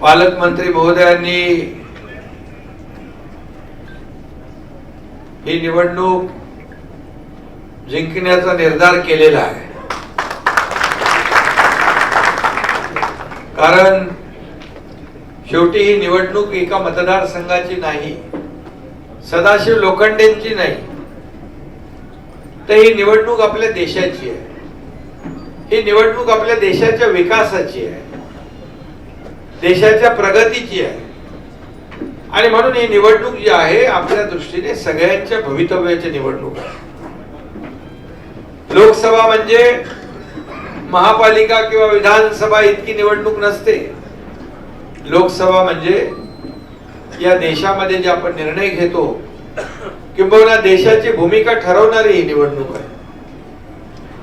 पालकमंत्री महोदयांनी ही निवडणूक जिंकण्याचा निर्धार केलेला आहे. कारण शेवटी ही निवडणूक एका मतदारसंघाची नाही सदाशिव लोखंडेंची नाही. तर ही निवडणूक आपल्या देशाची आहे. ही निवडणूक आपल्या देशाच्या विकासाची आहे. देशाच्या प्रगतीची आहे. आणि म्हणून ही निवडणूक जी आहे आपल्या दृष्टीने सगळ्यांच्या भवितव्याची निवडणूक आहे. लोकसभा म्हणजे महापालिका किंवा विधानसभा इतकी निवडणूक नसते. लोकसभा म्हणजे या देशामध्ये जे आपण निर्णय घेतो किंबहुना देशाची भूमिका ठरवणारी ही निवडणूक आहे.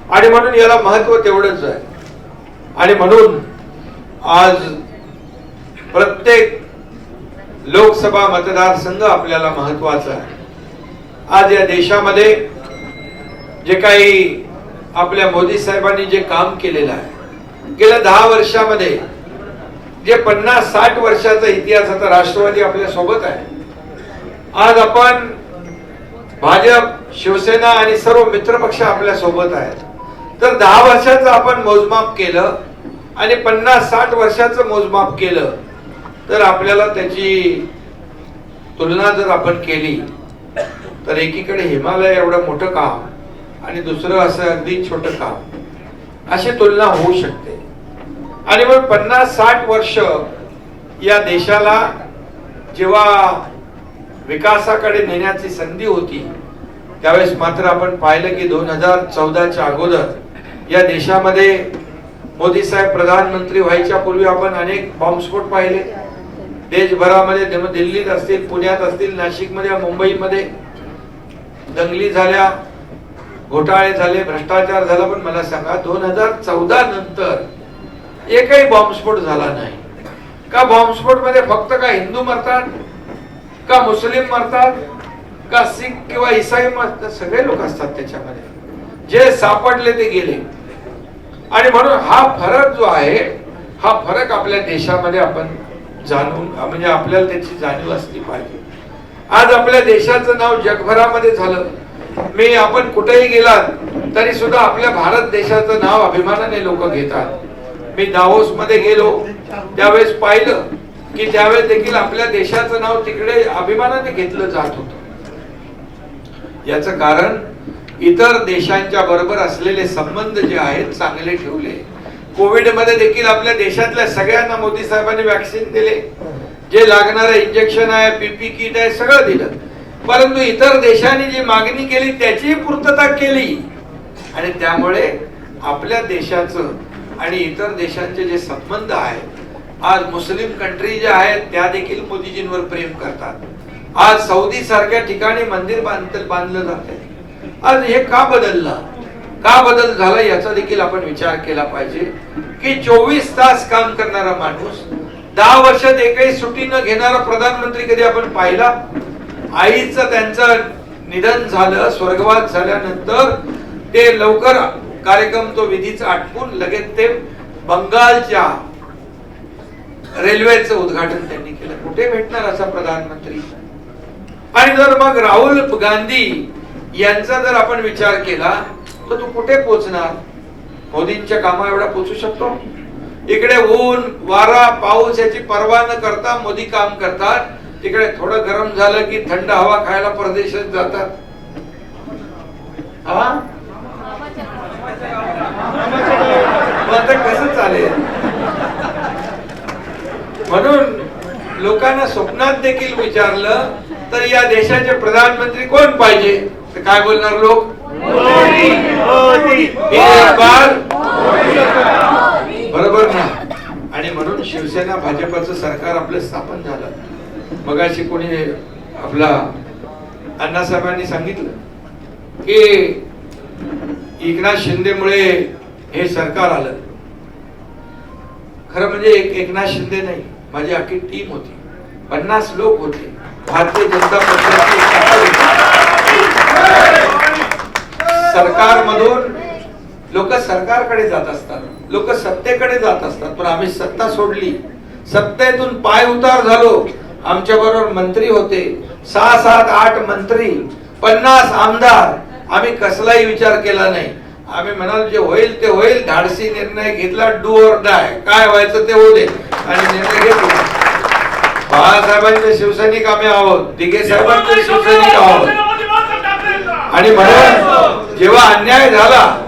आणि म्हणून याला महत्त्व तेवढंच आहे. आणि म्हणून आज प्रत्येक लोकसभा मतदारसंघ आपल्याला महत्त्वाचा आहे. आज या देशामध्ये जे काही आपल्या मोदी साहेबांनी जे काम केलेलं आहे गेल्या दहा वर्षामध्ये जे पन्नास साठ वर्षाचा इतिहास आता राष्ट्रवादी आपल्यासोबत आहे. आज आपण भाजप शिवसेना आणि सर्व मित्रपक्ष आपल्यासोबत आहेत. तर दहा वर्षाचं आपण मोजमाप केलं आणि पन्नास साठ वर्षाचं मोजमाप केलं तर आपल्याला त्याची तुलना जर आपण केली तर एकीकडे हिमालय एवढं मोठं काम आणि दुसरं असं अगदी छोटं काम. अशी तुलना होऊ शकते. आणि मग पन्नास साठ वर्ष या देशाला जेव्हा विकासाकडे नेण्याची संधी होती त्यावेळेस मात्र आपण पाहिलं की दोन हजार चौदाच्या अगोदर या देशामध्ये मोदी साहेब प्रधानमंत्री व्हायच्या पूर्वी आपण अनेक बॉम्बस्फोट पाहिले. देशभरामध्ये दिल्लीत असतील पुण्यात असतील नाशिकमध्ये मुंबईमध्ये. दंगली झाल्या घोटाळे झाले भ्रष्टाचार झाला पण मला सांगा दोन हजार चौदा नंतर एकही बॉम्बस्फोट झाला नाही. का बॉम्बस्फोटमध्ये फक्त का हिंदू मरतात का मुस्लिम मरतात का सिख किंवा इसाई मरतात? सगळे लोक असतात त्याच्यामध्ये. जे सापडले ते गेले. आणि म्हणून हा फरक जो आहे हा फरक आपल्या देशामध्ये आपण जाणून म्हणजे आपल्याला त्याची जाणीव असली पाहिजे. आज आपल्या देशाचं नाव जगभरामध्ये झालं. मी आपण कुठेही गेलात तरी सुद्धा आपल्या भारत देशाचं नाव अभिमानाने लोक घेतात. मी दावोस मध्ये गेलो त्यावेळेस पाहिलं की त्यावेळेस देखील आपल्या देशाचं नाव तिकडे अभिमानाने घेतलं जात होतं. याच कारण इतर देशांच्या बरोबर असलेले संबंध जे आहेत चांगले ठेवले. कोविडमध्ये देखील आपल्या देशातल्या सगळ्यांना मोदी साहेबांनी वॅक्सिन दिले. जे लागणारं इंजेक्शन आहे पीपी किट आहे सगळं दिलं. परंतु इतर देशांनी जी मागणी केली त्याची पूर्तता केली. आणि त्यामुळे आपल्या देशाचं आणि इतर देशांचे जे संबंध आहेत आज मुस्लिम कंट्री ज्या आहेत त्या देखील मोदीजींवर प्रेम करतात. आज सौदी सारख्या ठिकाणी मंदिर बांध बांधलं जात आज हे का बदललं? का बदल झाला याचा देखील आपण विचार केला पाहिजे की चोवीस तास काम करणारा माणूस दहा वर्षात एकही सुट्टी न घेणारा प्रधानमंत्री कधी आपण पाहिला? आईचं त्यांचं निधन झालं स्वर्गवास झाल्यानंतर ते लवकर कार्यक्रम तो विधीचा आटपून लगेच ते बंगालच्या रेल्वेचं उद्घाटन त्यांनी केलं. कुठे भेटणार असा प्रधानमंत्री? आणि जर मग राहुल गांधी यांचा जर आपण विचार केला तर तू कुठे पोचणार? मोदींच्या कामा एवढा पोचू शकतो? इकडे ऊन वारा पाऊस याची पर्वा न करता मोदी काम करतात. तिकडे थोडं गरम झालं की थंड हवा खायला परदेशात जातात. हा? मग आता कसं चालेल? म्हणून लोकांना स्वप्नात देखील विचारलं तर या देशाचे प्रधानमंत्री कोण पाहिजे? तर काय बोलणार लोक? बरोबर ना? आणि म्हणून शिवसेना भाजपचं सरकार आपलं स्थापन झालं. मगाशी कोणी आपला अण्णासाहेबांनी सांगितलं की एकनाथ शिंदेमुळे हे सरकार आलं. खरं म्हणजे एक एकनाथ शिंदे नाही माझी अख्खी टीम होती. पन्नास लोक होते. भारतीय जनता पक्षाची एक ताकद होती. सरकारमधून लोक सरकारकडे जात असतात. लोक सत्तेकडे जात असतात. पण आम्ही सत्ता सोडली. सत्तेतून पाय उतार झालो. आमच्या बरोबर मंत्री होते. सहा सात आठ मंत्री पन्नास आमदार. आम्ही कसलाही विचार केला नाही. आम्ही म्हणाल जे होईल ते होईल. धाडसी निर्णय घेतला डू और डाय काय व्हायचं ते होऊ दे. आणि निर्णय घेतला. बाळासाहेबांचे शिवसैनिक आम्ही आहोत. दिघे साहेबांचे शिवसैनिक आहोत. आणि म्हणून जेव्हा अन्याय झाला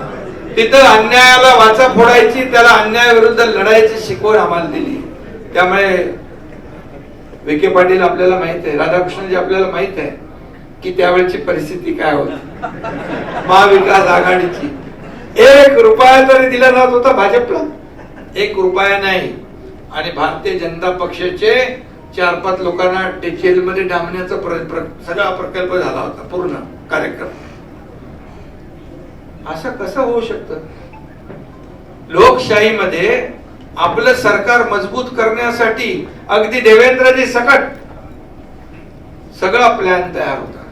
तिथं अन्यायाला वाचा फोडायची त्याला अन्यायाविरुद्ध लढायची शिकवण आम्हाला दिली. त्यामुळे विखे पाटील आपल्याला माहीत आहे राधाकृष्णजी आपल्याला माहीत आहे की त्यावेळेची परिस्थिती काय होती. महाविकास आघाडीची. एक रुपया तरी दिला जात होता भाजपला. एक रुपया नाही. आणि भारतीय जनता पक्षाचे चार पाच लोकांना जेलमध्ये डांबण्याचा प्र- सगळा प्रकल्प झाला होता पूर्ण कार्यक्रम. असं कसं होऊ शकतं? लोकशाहीमध्ये आपलं सरकार मजबूत करण्यासाठी अगदी देवेंद्रजी सकट सगळा प्लॅन तयार होता.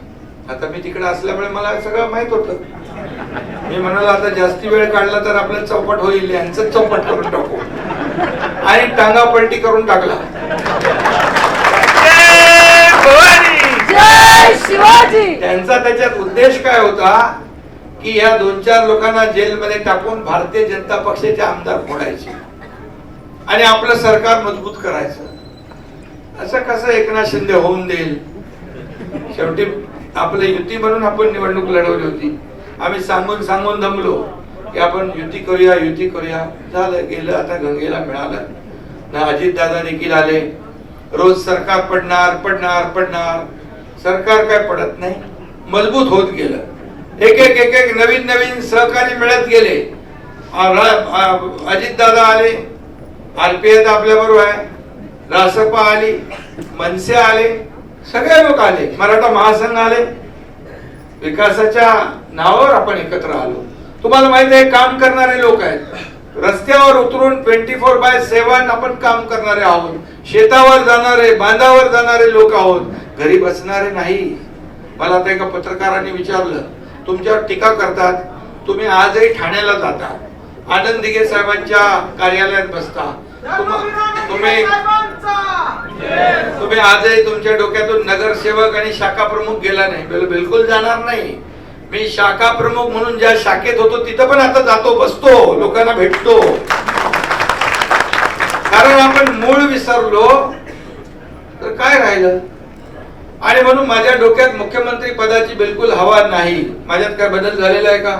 आता मी तिकडे असल्यामुळे मला सगळं माहीत होतं. मी म्हणाला आता जास्ती वेळ काढला तर आपलं चौपट होईल यांचं चौपट करून टाकू. आणि टांगा पलटी करून टाकला. जय भवानी! जय शिवाजी! त्यांचा त्याच्यात उद्देश काय होता? की या दोन चार लोकांना जेलमध्ये टाकून भारतीय जनता पक्षाचे आमदार फोडायचे. आणि आपलं सरकार मजबूत करायचं. असं कसं एकनाथ शिंदे होऊन देईल? शेवटी आपलं युती म्हणून आपण निवडणूक लढवली होती. आम्ही सांगून सांगून दमलो की आपण युती करूया युती करूया. झालं गेलं आता गंगेला मिळालं. ना अजित दादा देखील आले. रोज सरकार पडणार पडणार पडणार. सरकार काय पडत नाही. मजबूत होत गेलं. एक एक एक एक नवीन नवीन सहकारी मिळत गेले. अजित दादा आले. आरपीएफ आपल्या बरोबर आहे. रासपा आली. मनसे आले. सगळे लोक आले. मराठा महासंघ आले. विकासाच्या नावावर आपण एकत्र आलो. तुम्हाला माहिती आहे काम करणारे लोक आहेत. रस्त्यावर उतरून ट्वेंटी फोर बाय सेवन आपण काम करणारे आहोत. शेतावर जाणारे बांधावर जाणारे लोक आहोत. घरी बसणारे नाही. मला आता एका पत्रकाराने विचारलं तुमच्यावर टीका करतात तुम्ही आजही ठाण्याला जाता. आनंद दिघे साहेबांच्या कार्यालयात बसता. तुम्ही तुम्ही आजही तुमच्या डोक्यातून नगरसेवक आणि शाखा प्रमुख गेला नाही. बिलकुल जाणार नाही. मी शाखा प्रमुख म्हणून ज्या शाखेत होतो तिथं पण आता जातो बसतो लोकांना भेटतो. कारण आपण मूळ विसरलो तर काय राहिलं? आणि म्हणून माझ्या डोक्यात मुख्यमंत्री पदाची बिलकुल हवा नाही. माझ्यात काय बदल झालेला आहे का?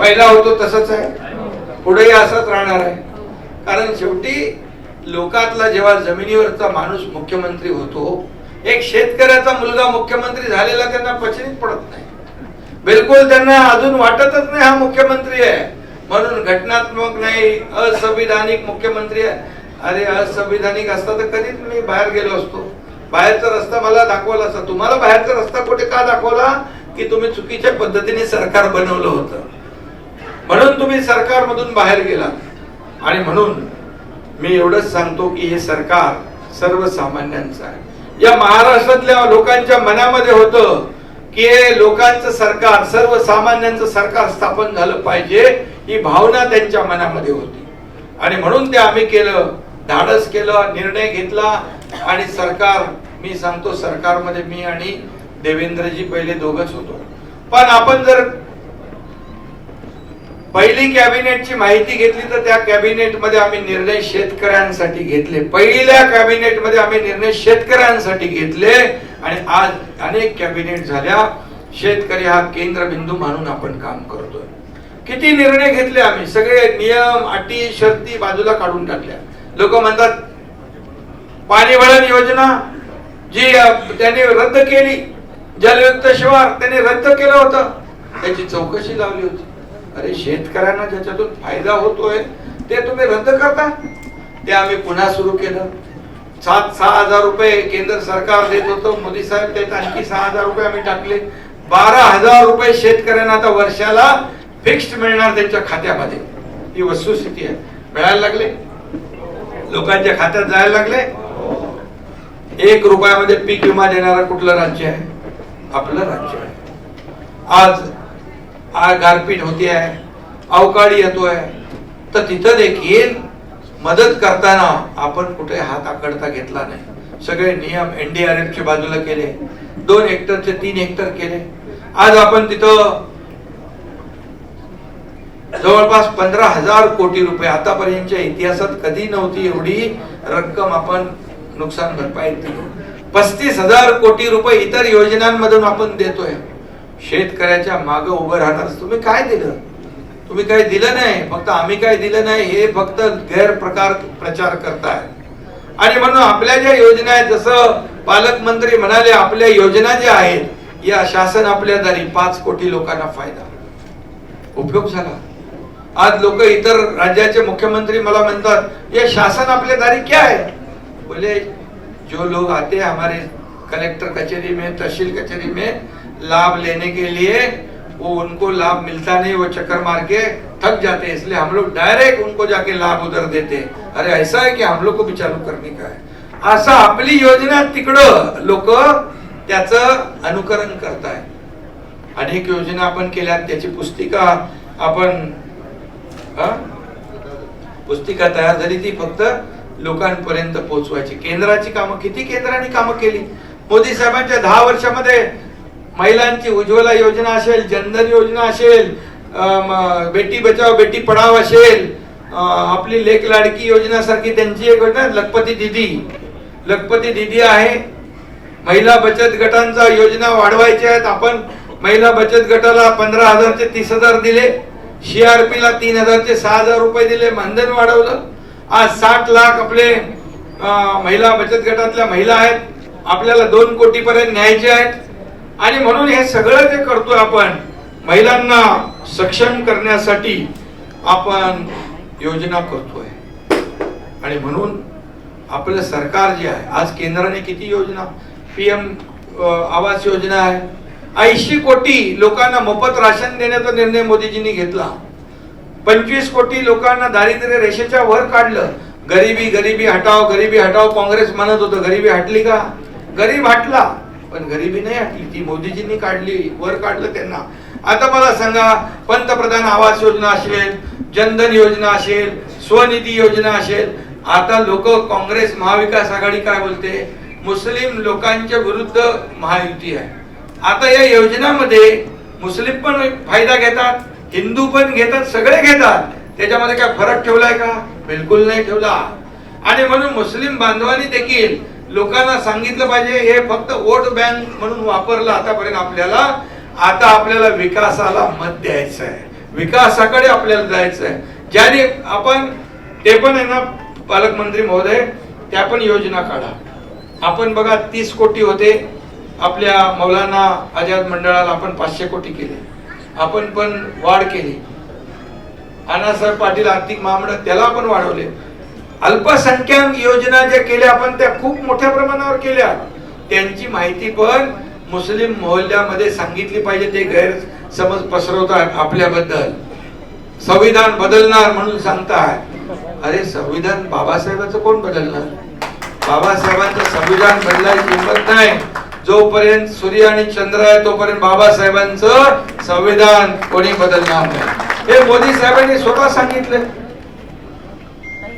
पहिला होतो तसंच आहे. पुढेही असंच राहणार आहे. कारण शेवटी लोकातला जेव्हा जमिनीवरचा माणूस मुख्यमंत्री होतो एक शेतकऱ्याचा मुलगा मुख्यमंत्री झालेला त्यांना पचनीत पडत नाही. बिलकुल त्यांना अजून वाटतच नाही हा मुख्यमंत्री आहे. म्हणून घटनात्मक नाही असंविधानिक मुख्यमंत्री आहे. अरे असंविधानिक असता तर कधीच मी बाहेर गेलो असतो. बाहेरचा रस्ता मला दाखवला असता. तुम्हाला बाहेरचा रस्ता कुठे का दाखवला? की तुम्ही चुकीच्या पद्धतीने सरकार बनवलं होतं. म्हणून तुम्ही सरकारमधून बाहेर गेला. आणि म्हणून मी एवढंच सांगतो की हे सरकार सर्वसामान्यांचं आहे. या महाराष्ट्रातल्या लोकांच्या मनामध्ये होतं की हे लोकांचं सरकार सर्वसामान्यांचं सरकार स्थापन झालं पाहिजे ही भावना त्यांच्या मनामध्ये होती. आणि म्हणून ते आम्ही केलं धाडस केलं निर्णय घेतला आणि सरकार मी सांगतो सरकारमध्ये मी आणि देवेंद्रजी पहिले दोघच होतो. पण आपण जर पहिली कॅबिनेटची माहिती घेतली तर त्या कॅबिनेटमध्ये आम्ही निर्णय शेतकऱ्यांसाठी घेतले. पहिल्या कॅबिनेटमध्ये आम्ही निर्णय शेतकऱ्यांसाठी घेतले आणि आज अनेक कॅबिनेट झाल्या. शेतकरी हा केंद्रबिंदू म्हणून आपण काम करतोय. किती निर्णय घेतले आम्ही? सगळे नियम अटी शर्ती बाजूला काढून टाकल्या. लोक म्हणतात पाणी वळण योजना जी त्यांनी रद्द केली. जलयुक्त शिवार त्यांनी रद्द केलं होतं. त्याची चौकशी लावली होती. अरे शेतकऱ्यांना ज्याच्यातून फायदा होतोय ते तुम्ही रद्द करता. ते आम्ही पुन्हा सुरू केलं. सात सहा हजार रुपये केंद्र सरकार देत होतं. मोदी साहेब देत आणखी सहा हजार रुपये आम्ही टाकले. बारा हजार रुपये शेतकऱ्यांना आता वर्षाला फिक्स्ड मिळणार त्यांच्या खात्यामध्ये. ही वस्तुस्थिती आहे. मिळायला लागले. लोकांच्या खात्यात जायला लागले. एक रुपयामध्ये पीक विमा देणारा कुठलं राज्य आहे? आपलं राज्य आहे. आज गारपीट होती आहे अवकाळी येतोय तर तिथं देखील मदत करताना आपण कुठे हात आकडता घेतला नाही. सगळे नियम एनडीआरएफच्या बाजूला केले दोन हेक्टरचे तीन हेक्टर केले. आज आपण तिथं जवळपास पंधरा हजार कोटी रुपये आतापर्यंतच्या इतिहासात कधी नव्हती एवढी रक्कम आपण नुकसान भरपाई दिली पस्तीस हजार कोटी रुपये इतर योजनांमधून आपण देतोय. शेतकऱ्याच्या मागे उभं राहणार तुम्ही काय दिलं? तुम्ही काय दिलं नाही. फक्त आम्ही काय दिलं नाही हे फक्त गैरप्रकार प्रचार करताय. आणि म्हणून आपल्या ज्या योजना आहेत जसं पालकमंत्री म्हणाले आपल्या योजना ज्या आहेत या शासन आपल्या दारी पाच कोटी लोकांना फायदा. उपयोग झाला. आज लोक इतर राज्याचे मुख्यमंत्री मला म्हणतात ये शासन आपल्या दारी क्या आहे बोले जो लोग आते हैं हमारे कलेक्टर कचहरी में तहसील कचहरी में लाभ लेने के लिए वो उनको लाभ मिलता नहीं वो चक्कर मार के थक जाते हैं। इसलिए हम लोग डायरेक्ट उनको जाके लाभ उधर देते हैं. अरे ऐसा है कि हम लोग को भी चालू करने का है। असा आपली योजना तिकडं लोक त्याचं अनुकरण करताय। अनेक योजना आपण केल्या त्याची पुस्तिका आपण पुस्तिका तयार झाली ती फक्त लोकांपर्यंत पोहोचवायची. केंद्राची कामं किती केंद्राने कामं केली? मोदी साहेबांच्या दहा वर्षामध्ये महिलांची उज्ज्वला योजना असेल जनधन योजना असेल बेटी बचाव बेटी पढाव असेल आपली लेख लाडकी योजना सारखी त्यांची एक योजना लखपती दिदी. लखपती दिदी आहे. महिला बचत गटांचा योजना वाढवायच्या आहेत. आपण महिला बचत गटाला पंधरा हजारचे तीस हजार दिले. जी आर पीला तीन हजारचे सहा हजार रुपये दिले. मानधन वाढवलं. आज साठ लाख आपले महिला बचत गटातल्या महिला आहेत. आपल्याला दोन कोटी पर्यंत न्यायचे आहेत. आणि म्हणून हे सगळं जे करतोय आपण महिलांना सक्षम करण्यासाठी आपण योजना करतोय. आणि म्हणून आपलं सरकार जे आहे आज केंद्राने किती योजना पीएम आवास योजना आहे. ऐंशी कोटी लोकांना मोफत राशन देण्याचा निर्णय मोदीजींनी घेतला. पंचवीस कोटी लोकांना दारिद्र्य रेषेच्या वर काढलं. गरिबी गरिबी हटाव गरिबी हटाव काँग्रेस म्हणत होतं गरिबी हटली का? गरीब हटला पण गरिबी नाही हटली ती मोदीजींनी काढली वर काढलं त्यांना. आता मला सांगा पंतप्रधान आवास योजना असेल जनधन योजना असेल स्वनिधी योजना असेल आता लोक काँग्रेस महाविकास आघाडी काय बोलते? मुस्लिम लोकांच्या विरुद्ध महायुती आहे. आता या योजनामध्ये मुस्लिम पण फायदा घेतात हिंदू पण घेतात सगळे घेतात. त्याच्यामध्ये काय फरक ठेवलाय का? बिलकुल नाही ठेवला. आणि म्हणून मुस्लिम बांधवांनी देखील लोकांना सांगितलं पाहिजे हे फक्त वोट बँक म्हणून वापरलं आतापर्यंत आपल्याला. आता आपल्याला विकासाला मत द्यायचं आहे विकासाकडे आपल्याला जायचं आहे ज्याने आपण ते पण आहे ना पालकमंत्री महोदय त्या पण योजना काढा. आपण बघा तीस कोटी होते. आपल्या मौलाना आझाद मंडळाला आपण पाचशे कोटी केले. आपण पण वाढ केली. अण्णासाहेब पाटील आर्थिक महामंडळ त्याला आपण वाढवले. अल्पसंख्याक योजना ज्या केल्या आपण त्या खूप मोठ्या प्रमाणावर केल्या. त्यांची माहिती पण मुस्लिम मोहल्ल्यामध्ये सांगितली पाहिजे. ते गैरसमज पसरवतात आपल्याबद्दल. संविधान बदलणार म्हणून सांगताय. अरे संविधान बाबासाहेबांचं कोण बदलणार? बाबासाहेबांचं संविधान बदलायची हिंमत नाही. जोपर्यंत सूर्य आणि चंद्र आहे तोपर्यंत बाबासाहेबांचं संविधान कोणी बदलणार नाही. हे मोदी साहेबांनी स्वतः सांगितलं.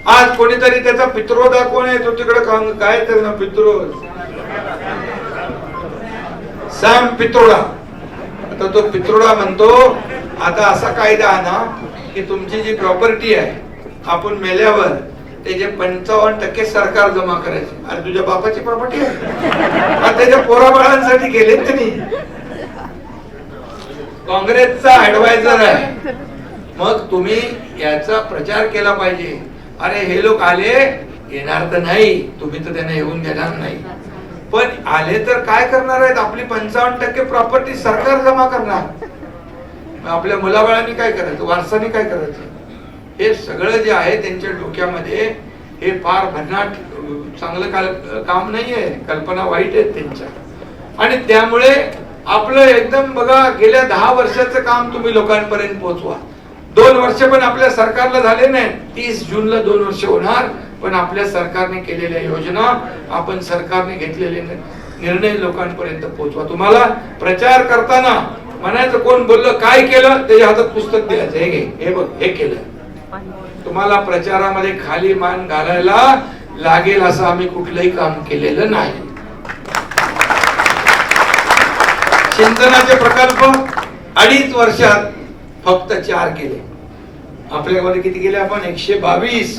आज कोणीतरी त्याचा पित्रोदा कोण आहे तो तिकडे काय त्याचं नाव? पित्रो सॅम पित्रोडा आता तो पित्रोडा म्हणतो आता असा कायदा आणा की तुमची जी प्रॉपर्टी आहे आपण मेल्यावर त्याचे पंचावन्न टक्के सरकार जमा करायचे. अरे तुझ्या बापाची प्रॉपर्टी आहे. त्याच्या पोराबाळांसाठी गेले त्यांनी. काँग्रेसचा ऍडवायझर आहे. मग तुम्ही याचा प्रचार केला पाहिजे. अरे हे लोक आले येणार तर नाही. तुम्ही तर त्यांना येऊन देणार नाही. पण आले तर काय करणार आहेत? आपली पंचावन्न टक्के प्रॉपर्टी सरकार जमा करणार. मग आपल्या मुलाबाळांनी काय करायचं? वारसाने काय करायचं? हे सगळं जे आहे त्यांच्या डोक्यामध्ये हे फार भन्नाट चांगलं काल काम नाहीये कल्पना वाईट आहेत त्यांच्या. आणि त्यामुळे आपलं एकदम बघा गेल्या दहा वर्षाचं काम तुम्ही लोकांपर्यंत पोहोचवा. दोन वर्ष पण आपल्या सरकारला झाले नाही तीस जूनला दोन वर्ष होणार पण आपल्या सरकारने केलेल्या योजना आपण सरकारने घेतलेले निर्णय लोकांपर्यंत पोहोचवा. तुम्हाला प्रचार करताना म्हणायचं कोण बोललं काय केलं त्याच्या हातात पुस्तक द्यायचं. हे घे हे बघ हे केलं. तुम्हाला प्रचारामध्ये खाली मान घालायला लागेल असं आम्ही कुठलंही काम केलेलं नाही. सिंचनाचे प्रकल्प अडीच वर्षात फक्त चार केले आपल्यामध्ये किती केले आपण? एकशे बावीस.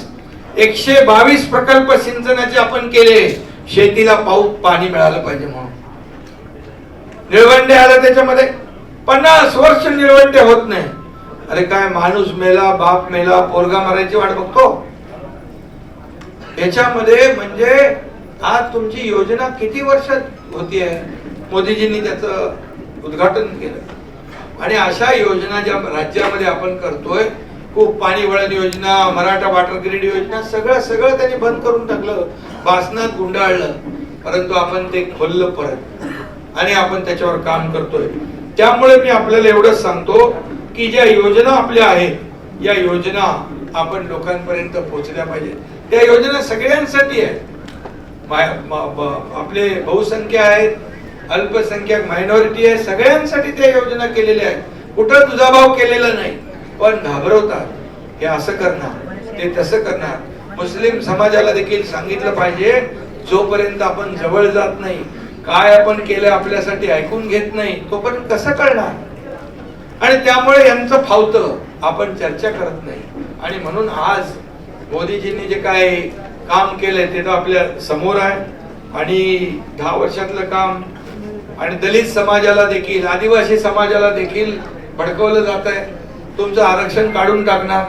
एकशे बावीस प्रकल्प सिंचनाचे आपण केले. शेतीला पाऊस पाणी मिळालं पाहिजे म्हणून. निळवंडे आलं त्याच्यामध्ये. पन्नास वर्ष निळवंडे होत नाही. अरे काय माणूस मेला बाप मेला पोरगा मारायची वाट बघतो? याच्यामध्ये म्हणजे आज तुमची योजना किती वर्षात होती आहे मोदीजींनी त्याचं उद्घाटन केलं. आणि अशा योजना ज्या राज्यामध्ये आपण करतोय खूप पाणी वळण योजना मराठा वॉटर ग्रीड योजना सगळं सगळं त्यांनी बंद करून टाकलं. बासनात गुंडाळलं. परंतु आपण ते खोललं परत. आणि आपण त्याच्यावर काम करतोय. त्यामुळे मी आपल्याला एवढंच सांगतो की ज्या योजना आपल्या आहेत या योजना आपण लोकांपर्यंत पोहोचल्या पाहिजे त्या योजना सगळ्यांसाठी आहेत. आपले बहुसंख्य आहेत अल्पसंख्याक मायनॉरिटी आहे सगळ्यांसाठी त्या योजना केलेल्या आहेत. कुठं दुजाभाव केलेला नाही पण घाबरवतात. हे असं करणार ते तसं करणार. मुस्लिम समाजाला देखील सांगितलं पाहिजे जोपर्यंत आपण जवळ जात नाही काय आपण केलं आपल्यासाठी ऐकून घेत नाही तोपर्यंत कसं कळणार? आणि त्यामुळे यांचं फावतं आपण चर्चा करत नाही. आणि म्हणून आज मोदीजींनी जे काय काम केलंय ते तर आपल्यासमोर आहे. आणि दहा वर्षातलं काम आणि दलित समाजाला देखील आदिवासी समाजाला देखील भडकवलं जात आहे. तुमचं आरक्षण काढून टाकणार.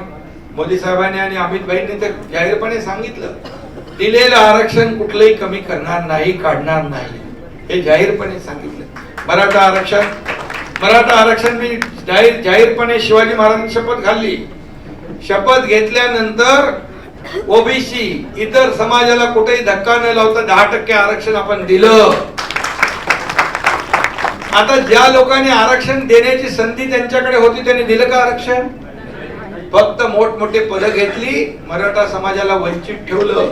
मोदी साहेबांनी आणि अमित भाईंनी तर जाहीरपणे सांगितलं. दिलेलं आरक्षण कुठलंही कमी करणार नाही काढणार नाही. हे जाहीरपणे सांगितलं. मराठा आरक्षण मराठा आरक्षण मी जाहीर जाहीरपणे शिवाजी महाराजांनी शपथ घालली शपथ घेतल्यानंतर ओबीसी इतर समाजाला कुठेही धक्का न लावता दहा टक्के आरक्षण आपण दिलं. आता ज्या लोकांनी आरक्षण देण्याची संधी त्यांच्याकडे होती त्यांनी दिलं का आरक्षण? फक्त मोठमोठे पद घेतली मराठा समाजाला वंचित ठेवलं.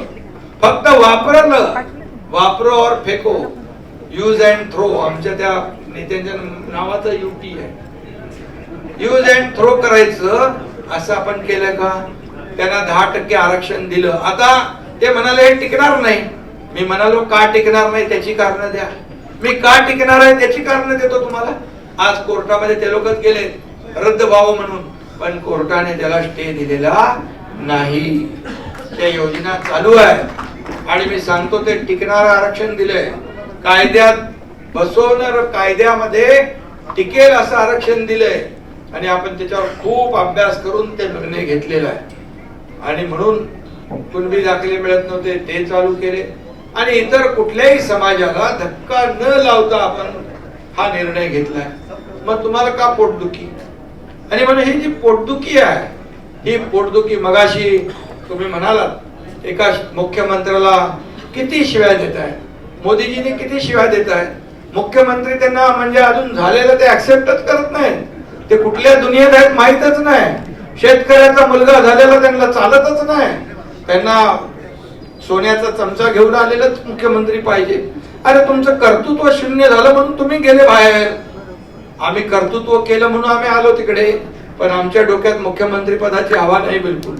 फक्त वापरलं. वापरो और फेको. यूज अँड थ्रो आमच्या त्या त्यांच्या नावाचं युटी आहे. यूज अँड थ्रो करायचं असं आपण केलं का? त्यांना दहा टक्के आरक्षण दिलं. आता ते म्हणाले हे टिकणार नाही. मी म्हणालो का टिकणार नाही? त्याची कारण द्या. मी का टिकणार आहे? त्याची कारण देतो तुम्हाला. आज कोर्टामध्ये ते लोकच गेले रद्द व्हावं म्हणून. पण कोर्टाने त्याला स्टे दिलेला नाही. त्या योजना चालू आहे. आणि मी सांगतो ते टिकणार आरक्षण दिलंय. कायद्यात बसवणार कायद्यामध्ये टिकेल असं आरक्षण दिलंय. आणि आपण त्याच्यावर खूप अभ्यास करून ते निर्णय घेतलेला आहे. आणि म्हणून कुणबी दाखले मिळत नव्हते ते चालू केले. आणि इतर कुठल्याही समाजाला धक्का न लावता आपण हा निर्णय घेतलाय मग तुम्हाला का पोटदुखी? आणि म्हणून ही जी पोटदुखी आहे ही पोटदुखी मगाशी तुम्ही म्हणालात एका मुख्यमंत्र्याला किती शिव्या देत आहे मोदीजींनी किती शिव्या देत आहे मुख्यमंत्री त्यांना म्हणजे अजून झालेलं ते ऍक्सेप्टच करत नाहीत ते कुठल्या दुनियेत आहेत माहीतच नाही. शेतकऱ्याचा मुलगा झालेला त्यांना चालतच नाही. त्यांना सोन्याचा चमचा घेऊन आलेलंच मुख्यमंत्री पाहिजे. अरे तुमचं कर्तृत्व शून्य झालं म्हणून तुम्ही गेले बाहेर. आम्ही कर्तृत्व केलं म्हणून आम्ही आलो तिकडे. पण आमच्या डोक्यात मुख्यमंत्री पदाची हवा नाही बिलकुल.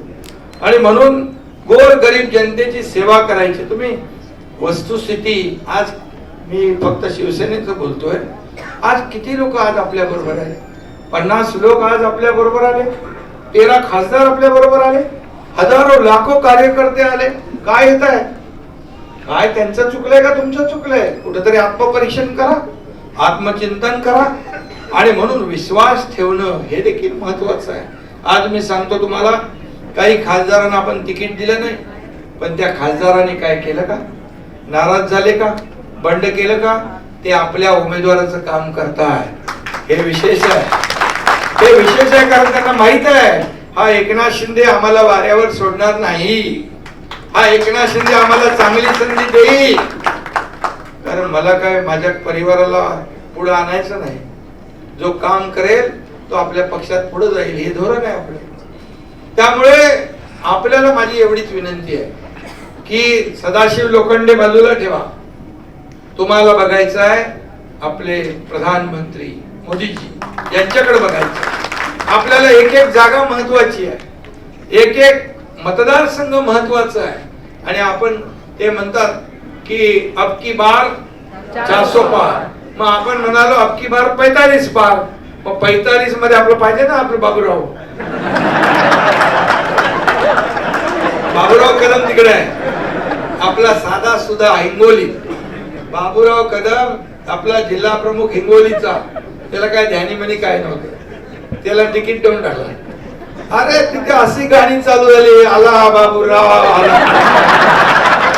आणि म्हणून गोर गरीब जनतेची सेवा करायची. तुम्ही वस्तुस्थिती आज मी फक्त शिवसेनेचं बोलतोय. आज किती लोक आज आपल्या बरोबर आले? पन्नास लोक आज आपल्या बरोबर आले? तेरा खासदार आपल्या बरोबर आले? हजारो लाखो कार्यकर्ते आले? काय येत आहे काय त्यांचं चुकलंय का तुमचं चुकलंय? कुठेतरी आत्मपरीक्षण करा आत्मचिंतन करा. आणि म्हणून विश्वास ठेवणं हे देखील महत्वाचं आहे. आज मी सांगतो तुम्हाला काही खासदारांना आपण तिकीट दिलं नाही पण त्या खासदारांनी काय केलं का? नाराज झाले का? बंड केलं का? ते आपल्या उमेदवाराचं काम करताय. हे विशेष आहे. हे विशेष आहे कारण त्यांना माहीत आहे हा एकनाथ शिंदे आम्हाला वाऱ्यावर सोडणार नाही. हा एकनाथ शिंदे आम्हाला चांगली संधी देईल. कारण मला काय माझ्या परिवाराला पुढे आणायचं नाही. जो काम करेल तो आपल्या पक्षात पुढे जाईल. हे धोरण आहे आपले. त्यामुळे आपल्याला माझी एवढीच विनंती आहे की सदाशिव लोखंडे बाजूला ठेवा. तुम्हाला बघायचं आहे आपले प्रधानमंत्री मोदीजी यांच्याकडे बघायचं आपल्याला एक एक जागा महत्वाची आहे. एक एक मतदारसंघ महत्त्वाचा आहे. आणि आपण ते म्हणतात की अबकी बार चारसो पार. मग आपण म्हणालो अबकी बार पैतालीस पार. मग पैतालीसमध्ये आपलं पाहिजे ना आपलं बाबूराव? बाबूराव कदम तिकडे आहे. आपला साधा सुद्धा हिंगोली. बाबूराव कदम आपला जिल्हा प्रमुख हिंगोलीचा. त्याला काय ध्यानीमनी काय नव्हतं. त्याला तिकीट देऊन टाकलं. अरे तिथे अशी गाणी चालू झाली. आला बाबूराव आला.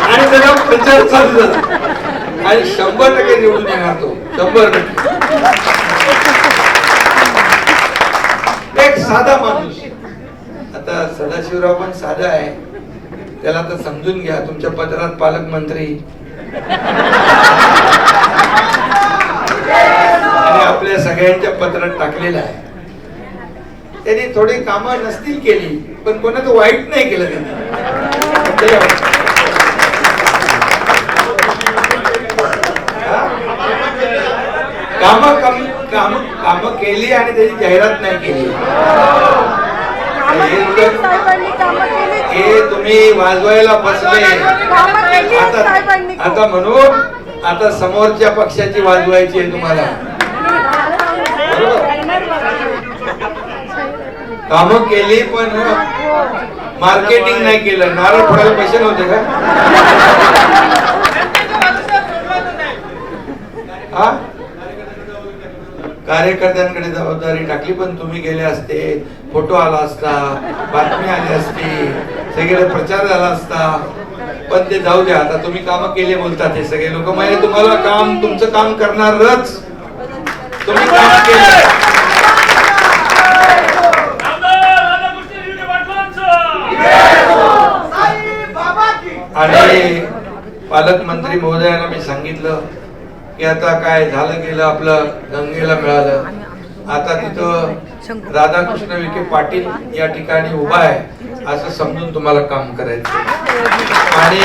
आणि त्याला प्रचार चालू झाला. आणि शंभर टक्के निवडून येणार तो. शंभर टक्के. एक साधा माणूस. आता सदाशिवराव पण साधा आहे. त्याला तर समजून घ्या. तुमच्या पत्रात पालकमंत्री आणि आपल्या सगळ्यांच्या पत्रात टाकलेलं आहे. त्यांनी थोडी कामं नसतील केली पण कोणाचं वाईट नाही केलं त्यांनी. काम कम काम काम केली आणि त्याची जाहिरात नाही केली. हे तुम्ही वाजवायला बसले. आता आता म्हणून आता समोरच्या पक्षाची वाजवायची आहे तुम्हाला. काम केली पण मार्केटिंग नाही केलं. नारळ फोडायला पैसे नव्हते का? हा? कार्यकर्त्यांकडे जबाबदारी टाकली पण तुम्ही गेले असते फोटो आला असता बातमी आली असती. सगळे प्रचार झाला असता. पण ते जाऊ द्या आता तुम्ही काम केले बोलतात हे सगळे लोक. म्हणजे तुम्हाला काम तुमचं काम करणारच. तुम्ही काम केलं. आणि पालकमंत्री महोदयांना मी सांगितलं की आता काय झालं गेलं आपलं गंगेला मिळालं. आता तिथं राधाकृष्ण विखे पाटील या ठिकाणी उभा आहे. असं समजून तुम्हाला काम करायचं आणि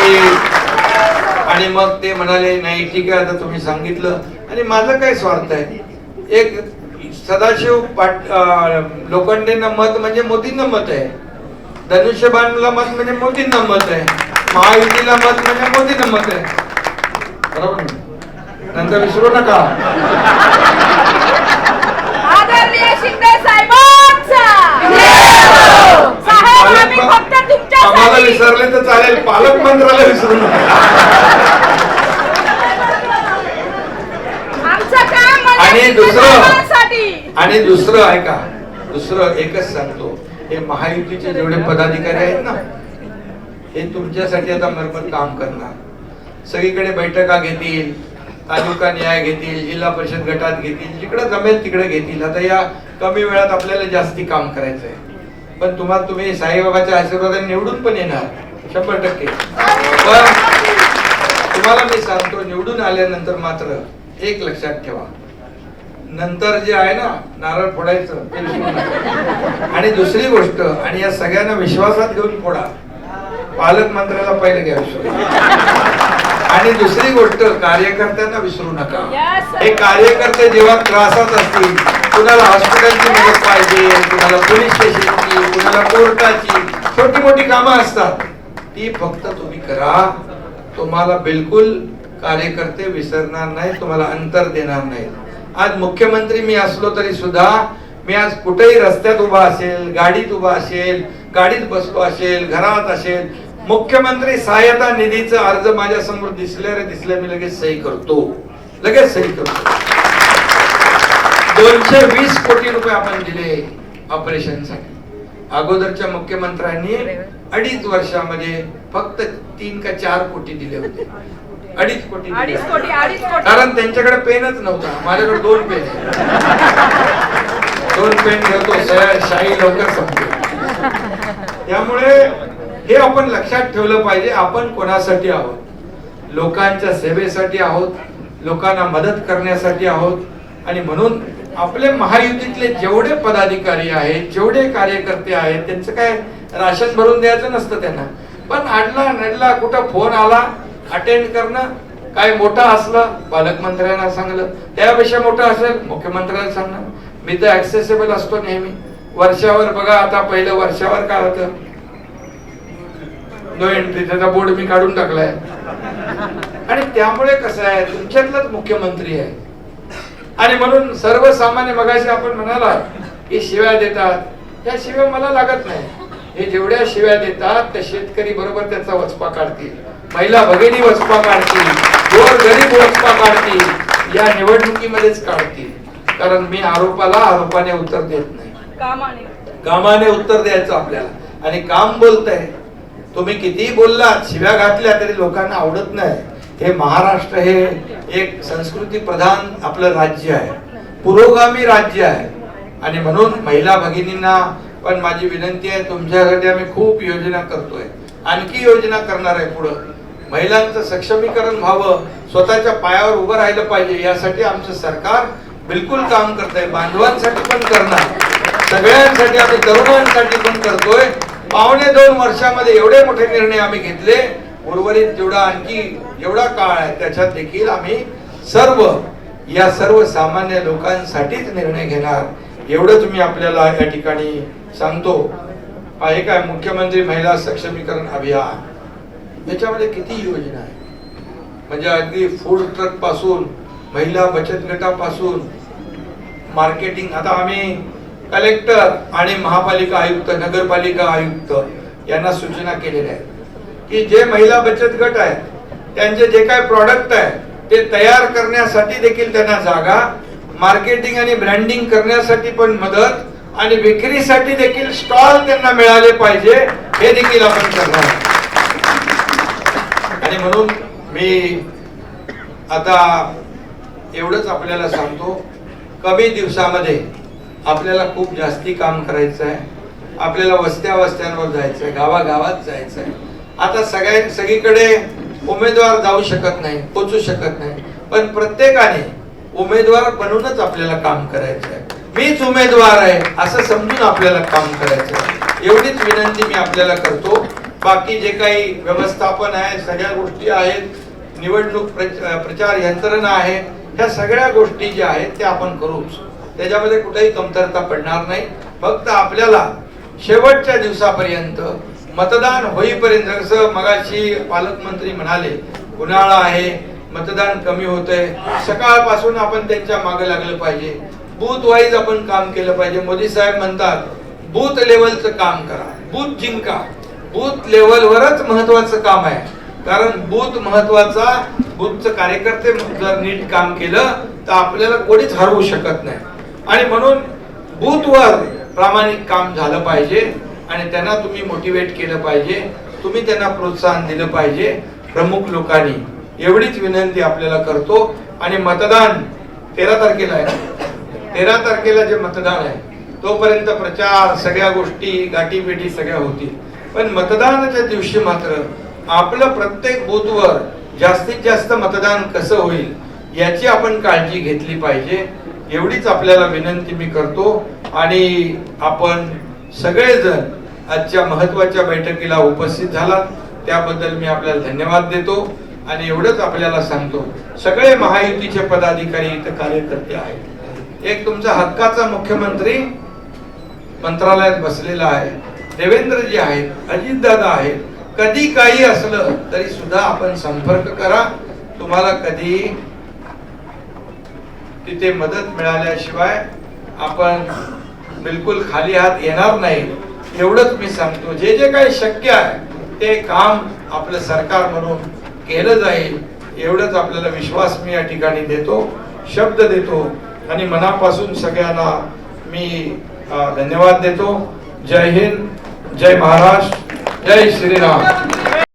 आणि मग ते म्हणाले नाही ठीक आहे आता तुम्ही सांगितलं. आणि माझं काय स्वार्थ आहे? एक सदाशिव पाट अं, लोखंडेंना मत म्हणजे मोदींना मत आहे. धनुष्यबाणला मत म्हणजे मोदींना मत आहे. महायुतीला मत म्हणजे मोदींना मत आहे. बरोबर नंतर विसरू नका. आदरणीय शिंदे साहेबांचा! आम्हाला विसरले तर चालेल पालकमंत्र्याला विसरू नका. म्हणजे आणि दुसरं- आणि दुसरं ऐका दुसरं एकच सांगतो हे महायुतीचे जेवढे पदाधिकारी आहेत ना हे तुमच्यासाठी आता मरमत काम करणार. सगळीकडे बैठका घेतील तालुका न्याय घेतील जिल्हा परिषद गटात घेतील जिकडे जमेल तिकडे घेतील. आता या कमी वेळात आपल्याला जास्ती काम करायचं आहे पण तुम्हाला तुम्ही साईबाबाच्या आशीर्वादाने निवडून पण येणार. शंभर टक्के. पण तुम्हाला मी सांगतो निवडून आल्यानंतर मात्र एक लक्षात ठेवा. नंतर जे आहे ना नारळ फोडायचं ते विसरू नका. आणि दुसरी गोष्ट आणि या सगळ्यांना विश्वासात घेऊन फोडा. पालकमंत्र्याला पहिले घ्या विश्वास. आणि दुसरी गोष्ट कार्यकर्त्यांना विसरू नका. हे कार्यकर्ते जेव्हा त्रासात असतील कुणाला हॉस्पिटलची मदत पाहिजे कुणाला पोलीस स्टेशनची कुणाला कोर्टाची छोटी मोठी कामं असतात. ती फक्त तुम्ही करा. तुम्हाला बिलकुल कार्यकर्ते विसरणार नाही तुम्हाला अंतर देणार नाही आज मुख्यमंत्री मी असलो तरी सुद्धा मी आज कुठेही रस्त्यात उभा असेल गाडीत उभा असेल गाडीत बसलो असेल घरात असेल मुख्यमंत्री सहायता निधीचा अर्ज माझ्यासमोर दिसले रे दिसले मी लगेच सही करतो. लगेच सही करतो. दोनशे वीस कोटी रुपये आपण दिले ऑपरेशनसाठी अगोदरच्या मुख्यमंत्र्यांनी अडीच वर्षामध्ये फक्त तीन का चार कोटी दिले होते. अडीच कोटी कारण त्यांच्याकडे पेनच नव्हता. माझ्याकडे दोन पेन. दोन पेन घेतो शाही लवकर संपते. त्यामुळे हे आपण लक्षात ठेवलं पाहिजे आपण कोणासाठी आहोत? लोकांच्या सेवेसाठी आहोत? लोकांना मदत करण्यासाठी आहोत? आणि म्हणून आपले महायुतीतले जेवढे पदाधिकारी आहेत जेवढे कार्यकर्ते आहेत त्यांचं काय राशन भरून द्यायचं नसतं त्यांना. पण अडला नडला कुठं फोन आला अटेंड करणं काय मोठं असलं पालकमंत्र्यांना सांगलं. त्यापेक्षा मोठं असेल मुख्यमंत्र्यांना सांगणं. मी तर ऍक्सेसेबल असतो नेहमी. वर्षावर बघा आता पहिलं वर्षावर काय होतं? नो एंट्री त्याचा बोर्ड मी काढून टाकलाय. आणि त्यामुळे कसं आहे तुमच्यातलाच मुख्यमंत्री आहे. आणि म्हणून सर्वसामान्य मगाशी आपण म्हणाला की शिव्या देतात. त्या शिव्या मला लागत नाही. हे जेवढ्या शिव्या देतात त्या शेतकरी बरोबर त्याचा वचपा काढतील. महिला भगिनी वचपा काढतील. गोर गरीब वचपा काढतील. या निवडणुकीमध्येच काढतील. कारण मी आरोपाला आरोपाने उत्तर देत नाही. कामाने. कामाने उत्तर द्यायचं आपल्याला. आणि काम बोलतंय. तुम्ही कितीही बोललात शिव्या घातल्या तरी लोकांना आवडत नाही. हे महाराष्ट्र हे एक संस्कृती प्रधान आपलं राज्य आहे. पुरोगामी राज्य आहे. आणि म्हणून महिला भगिनींना पण माझी विनंती आहे तुमच्यासाठी आम्ही खूप योजना करतोय. आणखी योजना करणार आहे पुढं. महिलांचं सक्षमीकरण व्हावं स्वतःच्या पायावर उभं राहिलं पाहिजे यासाठी आमचं सरकार बिलकुल काम करत आहे बांधवांसाठी पण करणार. सगळ्यांसाठी आम्ही तरुणांसाठी पण करतोय. पावणे दोन वर्षामध्ये एवढे मोठे निर्णय आम्ही घेतले. उर्वरित जेवढा आणखी एवढा काळ आहे त्याच्यात देखील आम्ही सर्व या सर्व सामान्य लोकांसाठीच निर्णय घेणार. एवढंच मी आपल्याला या ठिकाणी सांगतो. हे काय मुख्यमंत्री महिला सक्षमीकरण अभियान? याच्यामध्ये किती योजना आहे म्हणजे अगदी फूड ट्रकपासून महिला बचत गटापासून मार्केटिंग आता आम्ही कलेक्टर आणि महापालिका आयुक्त नगरपालिका आयुक्त यांना सूचना केलेल्या आहेत. की जे महिला बचत गट आहेत त्यांचे जे काय प्रॉडक्ट आहे ते तयार करण्यासाठी देखील त्यांना जागा मार्केटिंग आणि ब्रँडिंग करण्यासाठी पण मदत आणि विक्रीसाठी देखील स्टॉल त्यांना मिळाले पाहिजे हे देखील आपण करणार आणि म्हणून मी आता एवढंच आपल्याला सांगतो कमी दिवसामध्ये आपल्याला खूप जास्ती काम करायचं आहे आपल्याला वस्त्या वस्त्यांवर जायचं आहे गावागावात जायचं आहे आता सगळ्या सगळीकडे उमेदवार जाऊ शकत नाही पोचू शकत नाही. पण प्रत्येकाने उमेदवार बनूनच आपल्याला काम करायचं आहे. मीच उमेदवार आहे असं समजून आपल्याला काम करायचं आहे. एवढीच विनंती मी आपल्याला करतो. बाकी जे काही व्यवस्थापन आहे सगळ्या गोष्टी आहेत निवडणूक प्रचार यंत्रणा आहे ह्या सगळ्या गोष्टी ज्या आहेत त्या आपण करूच. त्याच्यामध्ये कुठेही कमतरता पडणार नाही. फक्त आपल्याला शेवटच्या दिवसापर्यंत मतदान होईपर्यंत जसं मगाशी पालकमंत्री म्हणाले उन्हाळा आहे मतदान कमी होतंय सकाळपासून आपण त्यांच्या मागे लागलं पाहिजे. बूथ वाईज आपण काम केलं पाहिजे. मोदी साहेब म्हणतात बूथ लेवलचं काम करा बूथ जिंका. बूथ लेवलवरच महत्वाचं काम आहे. कारण बूथ महत्त्वाचा बूथचं कार्यकर्ते जर नीट काम केलं तर आपल्याला कोणीच हरवू शकत नाही. आणि म्हणून बूथवर प्रामाणिक काम झालं पाहिजे. आणि त्यांना तुम्ही मोटिवेट केलं पाहिजे तुम्ही त्यांना प्रोत्साहन दिलं पाहिजे प्रमुख लोकांनी. एवढीच विनंती आपल्याला करतो. आणि मतदान तेरा तारखेला आहे. तेरा तारखेला जे मतदान आहे तोपर्यंत प्रचार सगळ्या गोष्टी गाठीपेटी सगळ्या होतील. पण मतदानाच्या दिवशी मात्र आपलं प्रत्येक बूथवर जास्तीत जास्त मतदान कसं होईल याची आपण काळजी घेतली पाहिजे. एवढीच आपल्याला विनंती मी करतो. आणि आपण सगळेजण आजच्या महत्त्वाच्या बैठकीला उपस्थित झालात. त्याबद्दल मी आपल्याला धन्यवाद देतो आणि एवढंच आपल्याला सांगतो. सगळे महायुतीचे पदाधिकारी इथं कार्यकर्ते आहेत. एक तुमचा हक्काचा मुख्यमंत्री मंत्रालयात बसलेला आहे. देवेंद्रजी आहेत अजितदादा आहेत. कधी काही असलं तरी सुद्धा आपण संपर्क करा. तुम्हाला कधी तिथे मदत मिळाल्याशिवाय आपण बिलकुल खाली हात येणार नाही. एवढंच मी सांगतो. जे जे काही शक्य आहे ते काम आपलं सरकार म्हणून केलं जाईल एवढंच आपल्याला विश्वास मी या ठिकाणी देतो शब्द देतो आणि मनापासून सगळ्यांना मी धन्यवाद देतो. जय हिंद जय महाराष्ट्र जय श्रीराम.